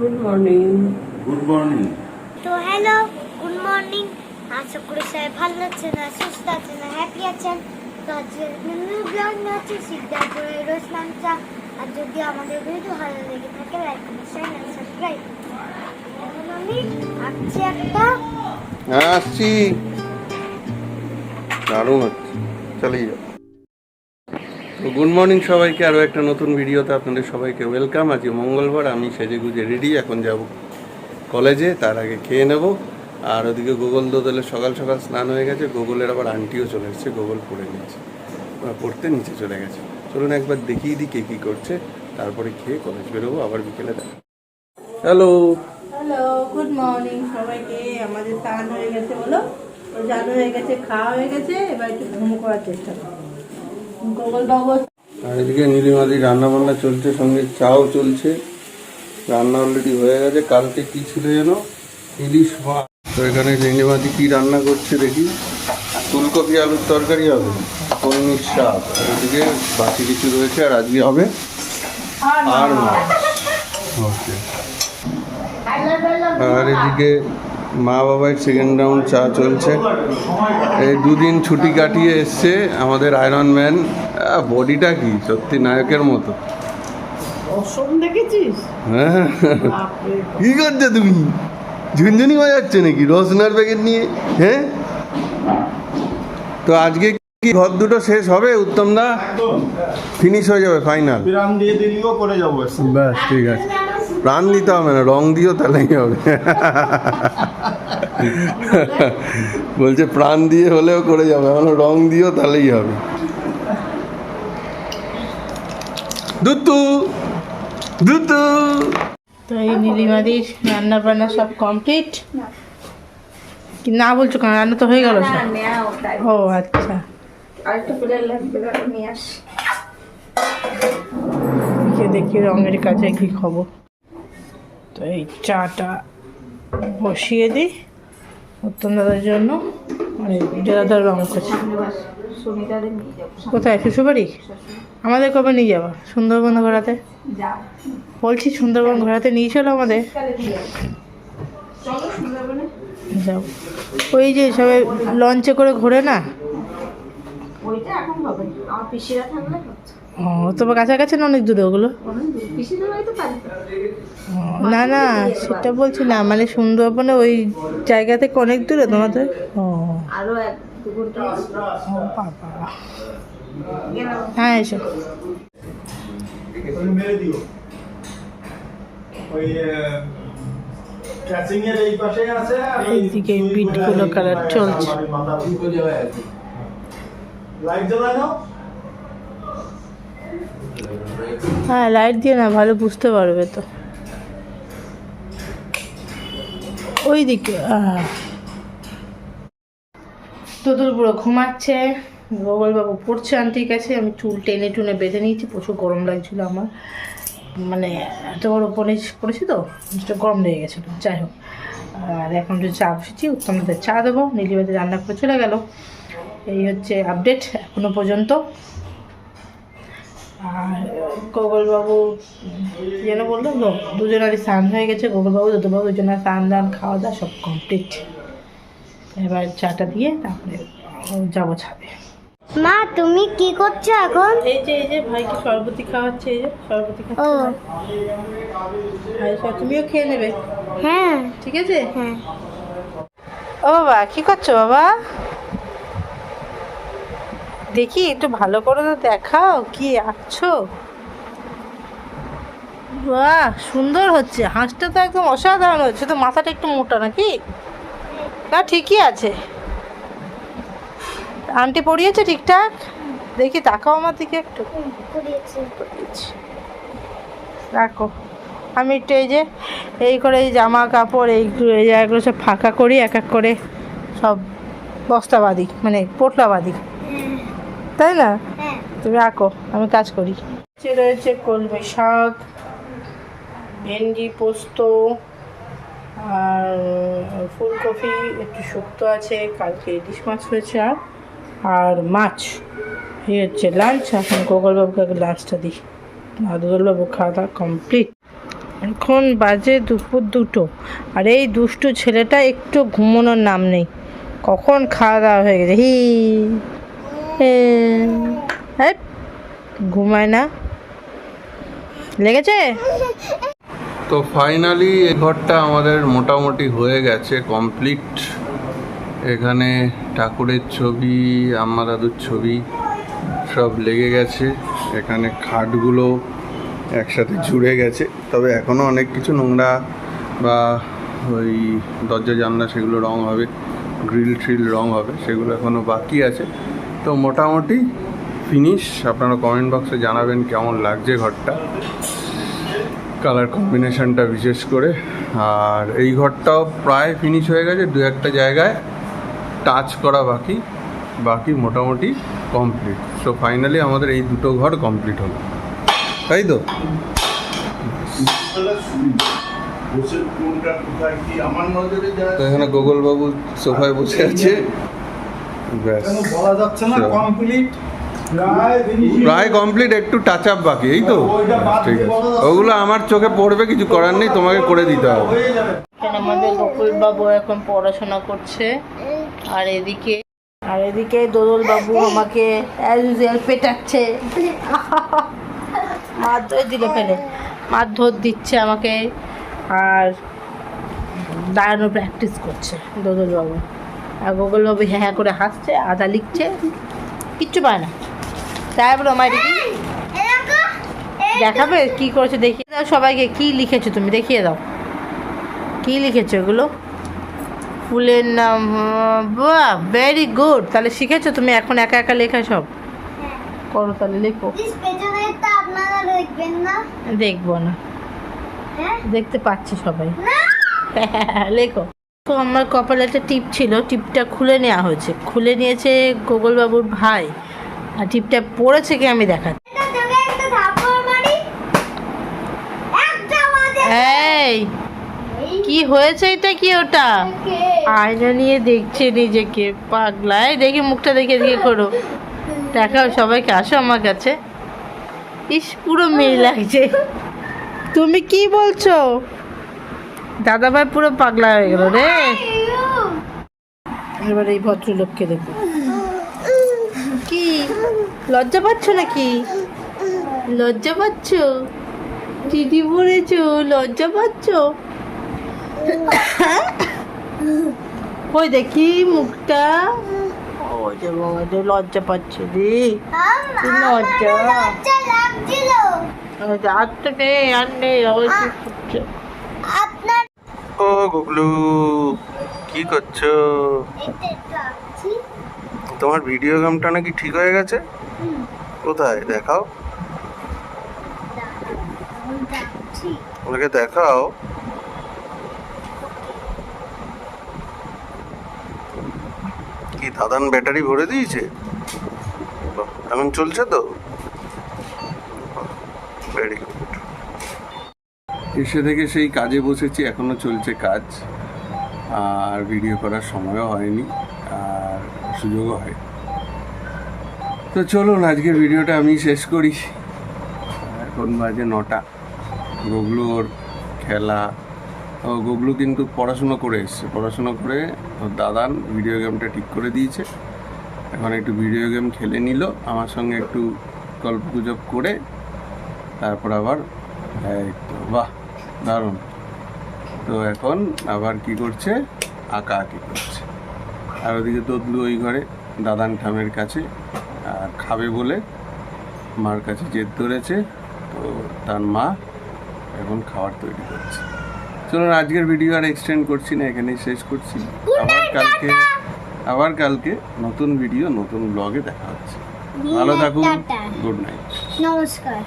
Good morning good morning তো hello good morning আশা করি সবাই ভালো আছেন আর সুস্থ আছেন আর হ্যাপি আছেন। তো আজকে নিউ ব্লগ নিয়ে হচ্ছে সিদ্ধার করে রোজ নামচা আর যদি আমাদের ভিডিও ভালো লেগে থাকে লাইক করুন শেয়ার আর সাবস্ক্রাইব এখন আমি আঁকছি একটা হ্যাঁ আসছি। দারুণ হচ্ছে। চালিয়ে যাও। তো গুড মর্নিং সবাইকে আরও একটা নতুন ভিডিওতে আপনাদের সবাইকে ওয়েলকাম আজকে মঙ্গলবার, আমি সেজে গুজে রেডি এখন যাব কলেজে তার আগে খেয়ে নেব। আর ওদিকে গোগল দোদলের সকাল সকাল স্নান হয়ে গেছে, গোগলের আবার আন্টিও চলে এসেছে, গোগল পড়ে নিয়েছে। পড়তে নিচে চলে গেছে। চলুন একবার দেখিয়ে দিই কে কী করছে, তারপরে খেয়ে কলেজ বেরোবো, আবার বিকেলে দেখা। হ্যালো হ্যালো গুড মর্নিং সবাইকে। আমাদের স্নান হয়ে গেছে বলো। জানু হয়ে গেছে, খাওয়া হয়ে গেছে, এবার একটু ঘুম করার চেষ্টা করো আর এদিকে নীলিমাদি রান্না বান্না চলছে সঙ্গে চাও চলছে। রান্না অলরেডি হয়ে গেছে কালকে কি ছিল যেন? ইলিশ মাছ। তো এখানে নীলিমাদি কি রান্না করছে দেখি। ফুলকপি আলুর তরকারি হবে কলমির শাক। এদিকে বাকি কিছু রয়েছে আর আজকে হবে আর মাছ। ওকে আর এদিকে মা বাবার সেকেন্ড রাউন্ড চা চলছে। এই দুদিন ছুটি কাটিয়ে এসছে আমাদের আয়রন ম্যান বডিটা কি? সত্যি নায়কের মতো। হ্যাঁ। কি করছ তুমি? ঝুনঝুনি বাজাচ্ছে নাকি? রসনার প্যাকেট নিয়ে? হ্যাঁ? তো আজকে কি ঘর দুটো শেষ হবে উত্তম দা? ফিনিশ হয়ে যাবে ফাইনাল বিরাম দিয়ে দিলেও করে যাব। ব্যাস ঠিক আছে। প্রাণ দিতে হবে না রং দিও তাহলেই হবে। বলছে প্রাণ দিয়ে হলেও করে যাবে এখন রং দিও তাহলেই হবে। দুতু দুতু তো এই নীলিমাদির রান্না বান্না সব কমপ্লিট কি না বলছো কেন রান্না তো হয়ে গেল সব? ও আচ্ছা। দেখি দেখি রঙের কাছে কি খবর। তো এই চাটা বসিয়ে দিই উত্তম দাদার জন্য। মানে দাদার রঙ করছে কোথায়, শ্বশুরবাড়ি? আমাদের কবে নিয়ে যাবা? সুন্দরবন ঘোরাতে? বলছি সুন্দরবন ঘোরাতে নিয়ে চলো আমাদের। যাও। ওই যে সবাই লঞ্চে করে ঘোরে না? ওইটা এখন হবে। আমার পিসিরা থাকলে ও তোমার কাছাকাছি না অনেক দূরে ওগুলো? তো। না না সেটা বলছি না। মানে সুন্দরবনে ওই জায়গা থেকে অনেক দূরে তোমাদের? ও। আরও এক দু ঘণ্টা ও বাবা। হ্যাঁ এসো। এইদিকে বিটগুলো আছে, চলছে। হ্যাঁ লাইট দিয়ে না, ভালো বুঝতে পারবে তো। ওই দিকে। তোদুল পুরো ঘুমাচ্ছে গোগলবাবু পড়ছে আন্টির কাছে, আমি চুল টেনে টুনে বেঁধে নিয়েছি, প্রচুর গরম লাগছিল আমার। মানে এত বড় পরে পড়েছি তো গরম লেগে গেছিল, যাই হোক। আর এখন একটু চা বসেছি উত্তমদের চা দেবো নীলিমাদের রান্না করে চলে গেল। এই হচ্ছে আপডেট এখনও পর্যন্ত। আর গোগলবাবু যেন বলল গো দুজনারই স্নান হয়ে গেছে গোগলবাবু দুটোবাবু দুজনের স্নান দান খাওয়া দাওয়া সব কমপ্লিট এবার চাটা দিয়ে তারপরে যাব ছাদে। মা তুমি কি করছ এখন? এই যে এই যে ভাইকে সরবতি খাওয়াচ্ছে এই যে সরবতি ও। খাচ্ছে ভাই তুমিও খেয়ে নেবে? হ্যাঁ। ঠিক আছে? হ্যাঁ। ও বাবা কি করছ বাবা? দেখি, একটু ভালো করে তো দেখাও, কি আঁকছো? বাহ, সুন্দর হচ্ছে, হাঁসটা তো একদম অসাধারণ হচ্ছে, তো মাথাটা একটু মোটা নাকি? না, ঠিকই আছে। আন্টি পড়িয়েছে ঠিকঠাক? দেখি, তাকাও আমার দিকে একটু। রাখো, আমি একটু এই যে, এই করে এই জামা কাপড়, এই জায়গাগুলো সব ফাঁকা করি, এক এক করে সব বস্তা বাঁধি মানে পোটলা বাঁধি তাই না? হ্যাঁ। তুমি আঁকো আমি কাজ করি। রয়েছে কলমি শাক ভেন্ডি পোস্ত আর ফুলকপি একটু শুক্তো আছে কালকে ইলিশ মাছ হয়েছে আর। আর মাছ এই হচ্ছে লাঞ্চ এখন গোগলবাবুকে আগে লাঞ্চটা দিই। আর গোগলবাবু খাওয়া দাওয়া কমপ্লিট এখন বাজে দুপুর দুটো আর এই দুষ্টু ছেলেটা একটু ঘুমানোর নাম নেই। কখন খাওয়া দাওয়া হয়ে গেছে? হি। ঘুমায় না। লেগেছে? তো ফাইনালি এই ঘরটা আমাদের মোটামুটি হয়ে গেছে কমপ্লিট এখানে ঠাকুরের ছবি, আম্মা দাদুর ছবি সব লেগে গেছে। এখানে খাটগুলো একসাথে জুড়ে গেছে। তবে এখনও অনেক কিছু নোংরা বা ওই দরজা জানলা সেগুলো রং হবে, গ্রিল ট্রিল রং হবে, সেগুলো এখনও বাকি আছে। তো মোটামুটি ফিনিশ আপনারা কমেন্ট বক্সে জানাবেন কেমন লাগছে ঘরটা কালার কম্বিনেশনটা বিশেষ করে। আর এই ঘরটাও প্রায় ফিনিশ হয়ে গেছে দু একটা জায়গায় টাচ করা বাকি বাকি মোটামুটি কমপ্লিট সো ফাইনালি আমাদের এই দুটো ঘর কমপ্লিট হলো। তাই তো? তো এখানে গোগলবাবু সোফায় বসে আছে। বলা যাচ্ছে না কমপ্লিট প্রায় কমপ্লিট একটু টাচ আপ বাকি এই তো। ঠিক আছে। ওগুলো আমার চোখে পড়বে কিছু করার নেই তোমাকে করে দিতে হবে। এখানে আমাদের বাবু এখন পড়াশোনা করছে। আর এদিকে আর এদিকে দোদল বাবু আমাকে অ্যাজ ইউজুয়াল পেটাচ্ছে। মারধর দিলে ফেলে। মারধর দিচ্ছে আমাকে। আর দাঁড়ানো প্র্যাকটিস করছে দোদল বাবু আর গোগল বাবু হ্যাঁ হ্যাঁ করে হাসছে আদা লিখছে কিচ্ছু পায় না। তাই বলো আমার দিদি। দেখাবে কি করেছে দেখিয়ে দাও সবাইকে কি লিখেছো তুমি দেখিয়ে দাও। কি লিখেছো এগুলো? ফুলের নাম বাহ ভেরি গুড তাহলে শিখেছো তুমি এখন একা একা লেখা সব? করো তাহলে লেখো। দেখব না। হ্যাঁ। দেখতে পাচ্ছি সবাই। লেখো। তো আমার কপালে একটা টিপ ছিল টিপটা খুলে নেওয়া হয়েছে। খুলে নিয়েছে গোগল বাবুর ভাই আর টিপটা পড়েছে কি আমি দেখা এই কি হয়েছে এটা কি ওটা? আয়না নিয়ে দেখছে নিজেকে পাগলায়। দেখি মুখটা দেখে দেখে করো। দেখাও সবাইকে আসো আমার কাছে। ইস পুরো মেয়ে লাগছে। তুমি কি বলছো? দাদা ভাই পুরো পাগলা হয়ে গেল রে। এবার এই ভদ্রলোককে দেখো। কি? লজ্জা পাচ্ছ নাকি? লজ্জা পাচ্ছ? দিদি পড়েছো? লজ্জা পাচ্ছ? ওই দেখি মুখটা। লজ্জা পাচ্ছে রে। লজ্জা? আর তো নেই আর নেই কি আপনার ও গুগলু, কি করছ? তোমার ভিডিও গেমটা নাকি ঠিক হয়ে গেছে? কোথায়? দেখাও। ওনাকে দেখাও। কি, দাদান ব্যাটারি ভরে দিয়েছে? এখন চলছে তো ভেরি গুড এসে থেকে সেই কাজে বসেছি, এখনও চলছে কাজ। আর ভিডিও করার সময়ও হয়নি, আর সুযোগও হয়। তো চলুন, আজকের ভিডিওটা আমি শেষ করি। এখন বাজে নটা। গুগলু ওর খেলা, ও গুগলু কিন্তু পড়াশুনো করে এসছে। পড়াশুনো করে ওর দাদান ভিডিও গেমটা ঠিক করে দিয়েছে। এখন একটু ভিডিও গেম খেলে নিল, আমার সঙ্গে একটু গল্প গুজব করে, তারপর আবার বাহ! দারুণ। তো এখন আবার কি করছে? আঁকা আঁকি করছে। আর ওদিকে তদলু ওই ঘরে দাদান ঠামের কাছে আর খাবে বলে মার কাছে জেদ ধরেছে। তো তার মা এখন খাবার তৈরি করছে। চলুন আজকের ভিডিও আর এক্সটেন্ড করছি না এখানেই শেষ করছি। আবার কালকে আবার কালকে নতুন ভিডিও নতুন ব্লগে দেখা হচ্ছে। ভালো থাকুন গুড নাইট। নমস্কার।